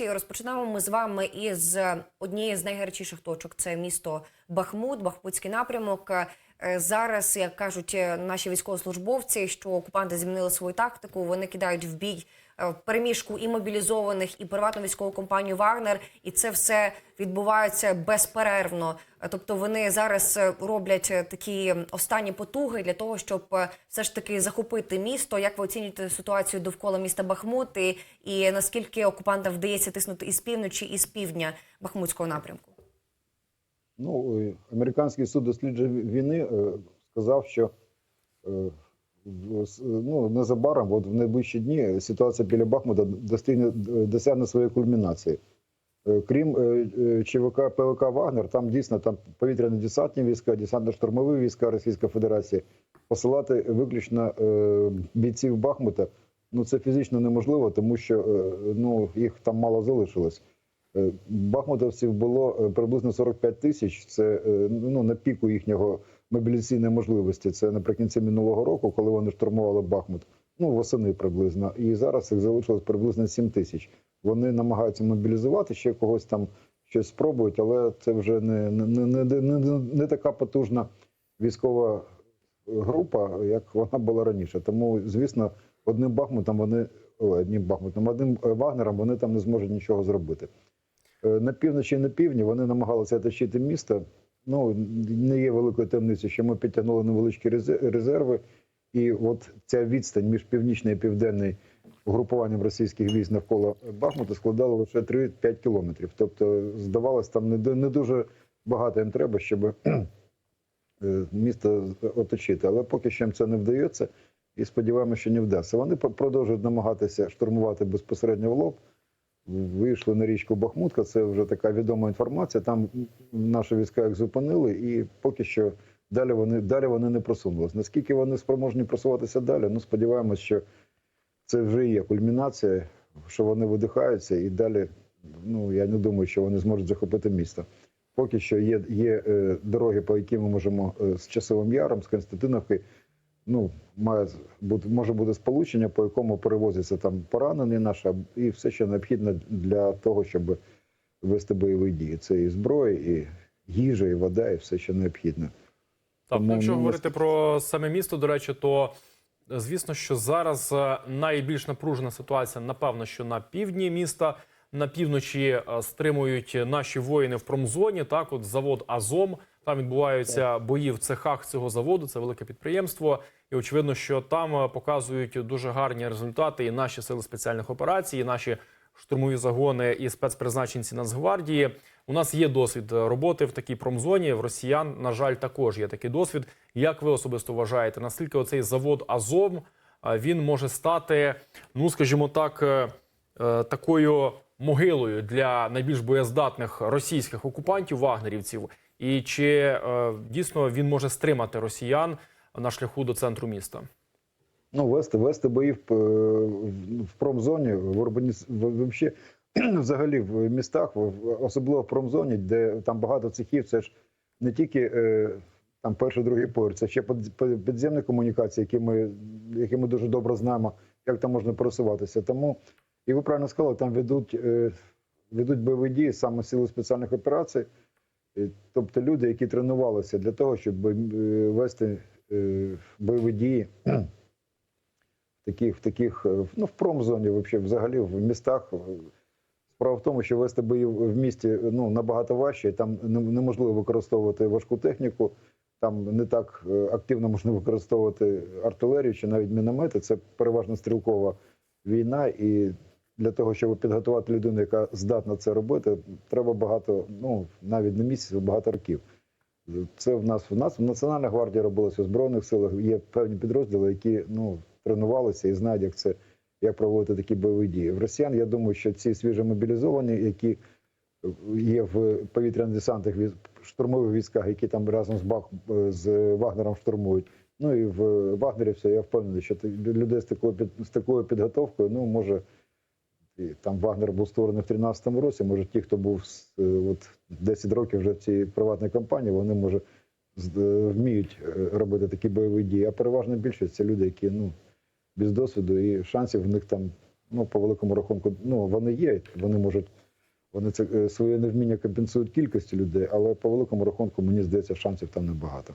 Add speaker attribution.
Speaker 1: Розпочинаємо ми з вами із однієї з найгарячіших точок. Це місто Бахмут, Бахмутський напрямок. Е, Зараз, як кажуть е, наші військовослужбовці, що окупанти змінили свою тактику. Вони кидають в бій е, переміжку і мобілізованих, і приватну військову компанію Вагнер, і це все відбувається безперервно. Тобто вони зараз роблять такі останні потуги для того, щоб все ж таки захопити місто. Як ви оцінюєте ситуацію довкола міста Бахмут і, і наскільки окупантам вдається тиснути із півночі і з півдня Бахмутського напрямку?
Speaker 2: Ну, е, американський суд досліджень війни е, сказав, що е, ну, незабаром, от в найближчі дні, ситуація біля Бахмута достигне досягне своєї кульмінації. Крім ЧВК ПВК Вагнер, там дійсно там повітряно-десантні війська, десантно-штурмові війська Російської Федерації. Посилати виключно бійців Бахмута ну це фізично неможливо, тому що ну їх там мало залишилось. Е, Бахмутовців було е, приблизно 45 тисяч. Це е, ну на піку їхнього мобілізаційної можливості. Це наприкінці минулого року, коли вони штурмували Бахмут. Ну восени приблизно. І зараз їх залишилось приблизно 7 тисяч. Вони намагаються мобілізувати ще когось там щось спробують, але це вже не, не, не, не, не, така потужна військова група, як вона була раніше. Тому, звісно, одним Бахмутом вони одним Бахмутом, одним Вагнером вони там не зможуть нічого зробити. Е, На півночі і на півдні вони намагалися оточити місто. Ну не є великою таємницею, що ми підтягнули невеличкі резе- резерви, і от ця відстань між північною і південною угрупуванням російських військ навколо Бахмута складала лише 3-5 кілометрів. Тобто, здавалось, там не, не дуже багато їм треба, щоб е, місто оточити. Але поки що їм це не вдається, і сподіваємося, що не вдасться. Вони продовжують намагатися штурмувати безпосередньо в лоб. Вийшли на річку Бахмутка. Це вже така відома інформація. Там наші війська їх зупинили, і поки що далі вони далі вони не просунулись. Наскільки вони спроможні просуватися далі? Ну сподіваємось, що це вже є кульмінація, що вони видихаються, і далі. Ну я не думаю, що вони зможуть захопити місто. Поки що є, є е, дороги, по яким ми можемо е, з часовим яром, з Константиновки. Ну, має бути може бути сполучення, по якому перевозяться там поранені наші, і все, що необхідно для того, щоб вести бойові дії. Це і зброя, і їжа, і вода, і все, що необхідно.
Speaker 3: Так,
Speaker 2: Тому
Speaker 3: якщо
Speaker 2: ми-
Speaker 3: говорити про саме місто, до речі, то е, звісно, що зараз е, найбільш напружена ситуація, напевно, що на півдні міста, на півночі е, стримують наші воїни в промзоні. Так, от завод Азом. Там відбуваються бої в цехах цього заводу. Це велике підприємство. І очевидно, що там е, показують дуже гарні результати і наші сили спеціальних операцій, і наші штурмові загони і спецпризначенці Нацгвардії. У нас є досвід роботи в такій промзоні. В росіян, на жаль, також є такий досвід. Як ви особисто вважаєте, наскільки оцей завод Азом він може стати, ну скажімо так, е, е, такою могилою для найбільш боєздатних російських окупантів вагнерівців? І чи е, дійсно він може стримати росіян на шляху до центру міста?
Speaker 2: Ну, вести, вести бої в, е, в- промзоні, в урбаніс... в- вообще, взагалі в містах, особливо в промзоні, де там багато цехів, це ж не тільки е, там перший, другий поверх, це ще підземні комунікації, які ми, які ми дуже добре знаємо, як там можна пересуватися. Тому, і ви правильно сказали, там ведуть, ведуть бойові дії саме сили спеціальних операцій, тобто люди, які тренувалися для того, щоб е, вести е, бойові дії таких, в таких, е, ну, в промзоні, взагалі, в містах. Справа в тому, що вести бої в місті ну, набагато важче, там неможливо використовувати важку техніку, там не так е, активно можна використовувати артилерію чи навіть міномети. Це переважно стрілкова війна, і для того, щоб підготувати людину, яка здатна це робити, треба багато, ну навіть не місяців, багато років. Це в нас в нас в Національній гвардії робилося у збройних силах. Є певні підрозділи, які ну тренувалися і знають, як це як проводити такі бойові дії. В росіян я думаю, що ці свіжо мобілізовані, які є в повітряно-десантних штурмових військах, які там разом з Бах з Вагнером штурмують. Ну і в Вагнерівці я впевнений, що людей з такою під з такою підготовкою, ну може. Там Вагнер був створений в 13-му році. Може, ті, хто був е, от 10 років вже в цій приватній компанії, вони може е, вміють е, робити такі бойові дії. А переважна більшість це люди, які ну без досвіду і шансів в них там Ну, по великому рахунку, ну вони є, вони можуть, вони це своє невміння компенсують кількістю людей, але по великому рахунку, мені здається, шансів там небагато.